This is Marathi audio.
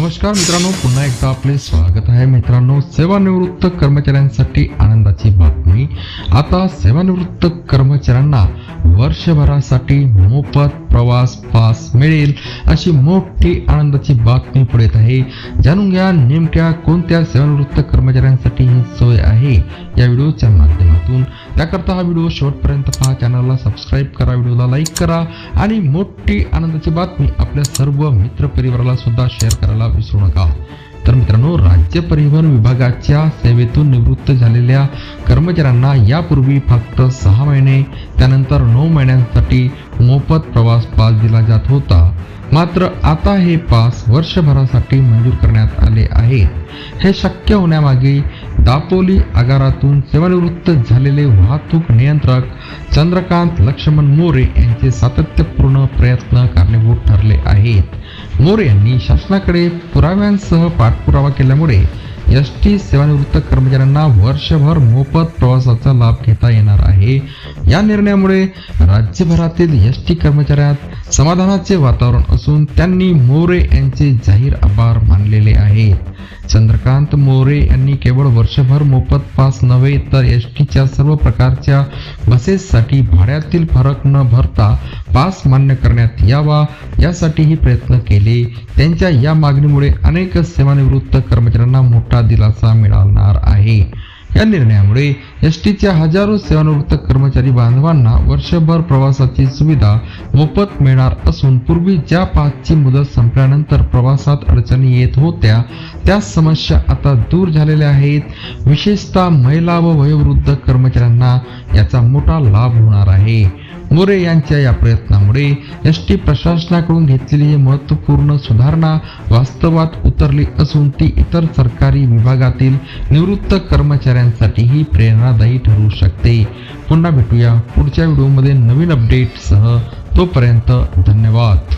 नमस्कार मित्रांनो पुन्हा एकदा आपले स्वागत आहे. मित्रांनो सेवानिवृत्त कर्मचाऱ्यांसाठी आनंदाची बातमी. आता सेवानिवृत्त कर्मचाऱ्यांना वर्षभरासाठी मोफत प्रवास पास मिळेल अशी मोठी आनंदाची बातमी पुढे येत आहे. जाणून घ्या नेमक्या कोणत्या सेवानिवृत्त कर्मचाऱ्यांसाठी ही सोय आहे या व्हिडिओच्या माध्यमातून. त्याकरता हा व्हिडिओ शेवटपर्यंत पहा. चॅनलला सबस्क्राईब करा. व्हिडिओला लाईक करा. आणि मोठी आनंदाची बातमी आपल्या सर्व मित्रपरिवाराला सुद्धा शेअर करायला विसरू नका. तर मित्रांनो राज्य परिवहन विभागाच्या सेवेतून निवृत्त झालेल्या कर्मचाऱ्यांना यापूर्वी फक्त सहा महिने त्यानंतर नऊ महिन्यांसाठी मोफत प्रवास पास दिला जात होता. मात्र आता हे पास वर्षभरासाठी मंजूर करण्यात आले आहे. हे शक्य होण्यामागे दापोली आगारातून सेवानिवृत्त झालेले वाहतूक नियंत्रक चंद्रकांत लक्ष्मण मोरे यांचे सातत्यपूर्ण प्रयत्न कारणीभूत ठरले आहेत. मोरे यांनी शासनाकडे पुराव्यांसह पाठपुरावा केल्यामुळे एस टी सेवानिवृत्त कर्मचाऱ्यांना वर्षभर मोफत प्रवासाचा लाभ घेता येणार आहे. या निर्णयामुळे राज्यभरातील एस टी कर्मचाऱ्यात समाधानाचे वातावरण असून त्यांनी मोरे यांचे जाहीर आभार मानलेले आहेत. चंद्रकांत मोरे यांनी केवळ वर्षभर मोफत पास नव्हे तर एस टीच्या सर्व प्रकारच्या बसेससाठी भाड्यातील फरक न भरता पास मान्य करण्यात यावा यासाठीही प्रयत्न केले. त्यांच्या या मागणीमुळे अनेक सेवानिवृत्त कर्मचाऱ्यांना मोठा दिलासा मिळणार आहे. या निर्णयामुळे एस टीच्या हजारो सेवानिवृत्त कर्मचारी बांधवांना वर्षभर प्रवासाची सुविधा मोफत मिळणार असून पूर्वी ज्या पाचची मुदत संपल्यानंतर प्रवासात अडचणी येत होत्या त्या समस्या आता दूर झालेल्या आहेत. विशेषतः महिला व वयोवृद्ध कर्मचाऱ्यांना याचा मोठा लाभ होणार आहे. मोरे यांच्या या प्रयत्नामुळे एस टी प्रशासनाकडून घेतलेली ही महत्त्वपूर्ण सुधारणा वास्तवात उतरली असून ती इतर सरकारी विभागातील निवृत्त कर्मचाऱ्यांसाठीही प्रेरणादायी ठरू शकते. पुन्हा भेटूया पुढच्या व्हिडिओमध्ये नवीन अपडेटसह तोपर्यंत धन्यवाद.